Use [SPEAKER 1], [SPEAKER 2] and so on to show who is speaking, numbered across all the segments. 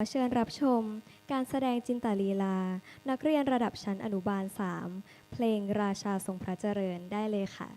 [SPEAKER 1] ขอเชิญรับชมการแสดงจินตลีลา นักเรียนระดับชั้นอนุบาล 3 เพลงราชาทรงพระเจริญได้เลยค่ะ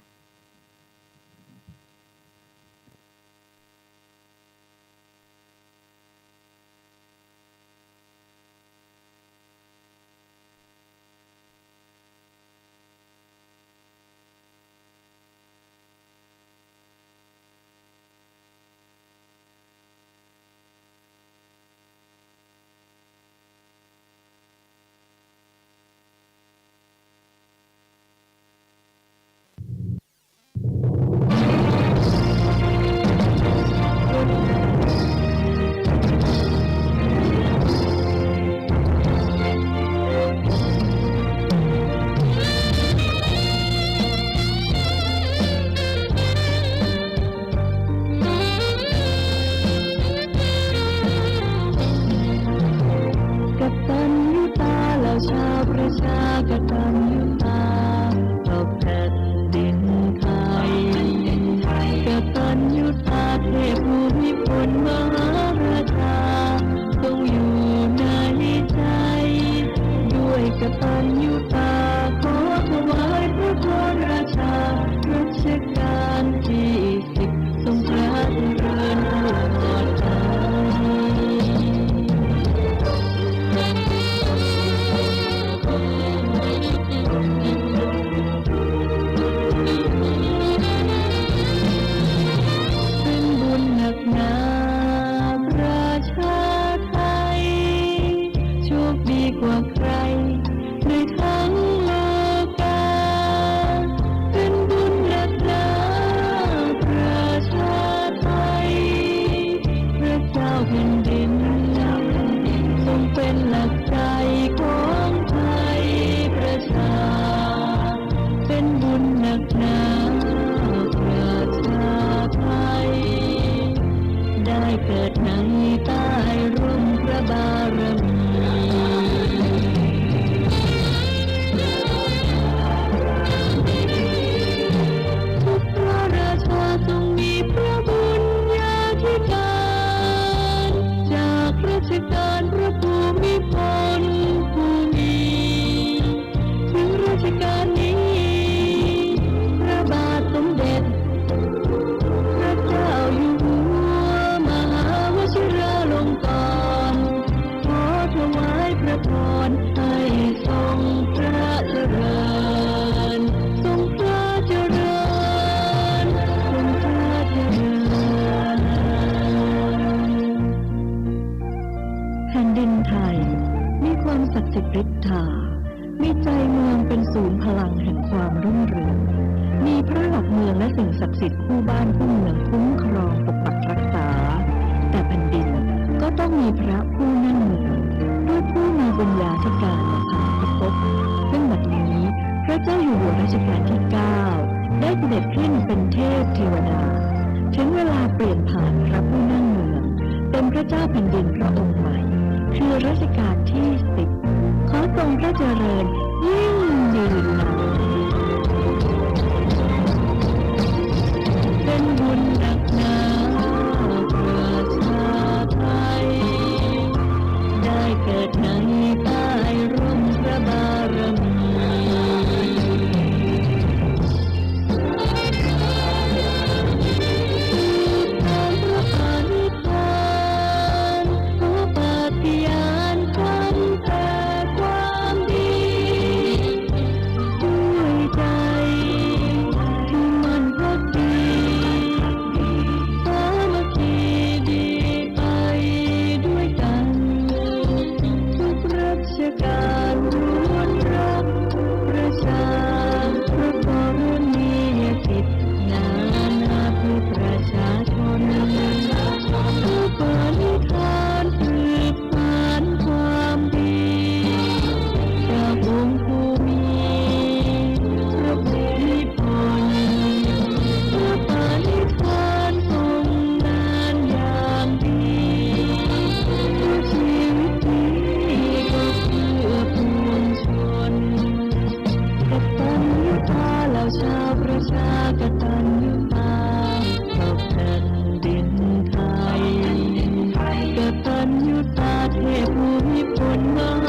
[SPEAKER 2] ช ค ความศักดิ์สิทธิ์ฤทธา มีใจเมืองเป็นศูนย์พลังแห่งความรุ่งเรือง มีพระหลักเมืองและสิ่งศักดิ์สิทธิ์คู่บ้านคู่เมืองคุ้มครองปกปักรักษา แต่แผ่นดินก็ต้องมีพระผู้นั่งเมืองด้วยผู้มีบุญญาธิการและพานุภพซึ่งบัดนี้พระเจ้าอยู่หัวรัชกาลที่ 9 ได้เสด็จขึ้นเป็นเทพเทวดา ถึงเวลาเปลี่ยนผ่านพระผู้นั่งเมืองเป็นพระเจ้าแผ่นดินพระองค์ใหม่ คือรัชกาลที่สิบขอทรงพระเจริญ จะการรู้ ยุทตาเทพภูมิพลเมือง